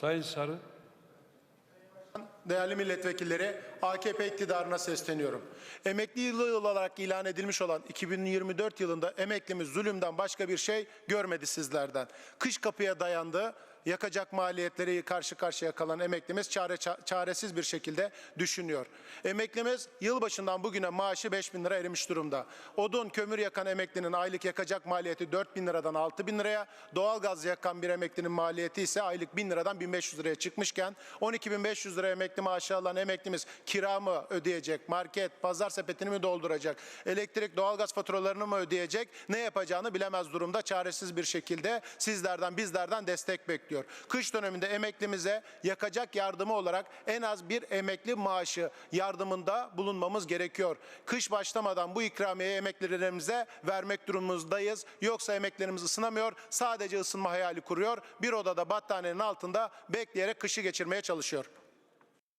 Sayın Sarı. Değerli milletvekilleri, AKP iktidarına sesleniyorum. Emekli yılı olarak ilan edilmiş olan 2024 yılında emeklimiz zulümden başka bir şey görmedi sizlerden. Kış kapıya dayandı, yakacak maliyetleri karşı karşıya kalan emeklimiz çare, ça- çaresiz bir şekilde düşünüyor. Emeklimiz yılbaşından bugüne maaşı 5 bin lira erimiş durumda. Odun, kömür yakan emeklinin aylık yakacak maliyeti 4 bin liradan 6 bin liraya, doğalgaz yakan bir emeklinin maliyeti ise aylık 1000 liradan 1500 liraya çıkmışken 12.500 lira emekli maaşı alan emeklimiz kira mı ödeyecek, market, pazar sepetini mi dolduracak, elektrik, doğalgaz faturalarını mı ödeyecek, ne yapacağını bilemez durumda çaresiz bir şekilde sizlerden bizlerden destek bekliyor. Kış döneminde emeklimize yakacak yardımı olarak en az bir emekli maaşı yardımında bulunmamız gerekiyor. Kış başlamadan bu ikramiyeyi emeklilerimize vermek durumumuzdayız. Yoksa emeklerimiz ısınamıyor, sadece ısınma hayali kuruyor. Bir odada battaniyenin altında bekleyerek kışı geçirmeye çalışıyor.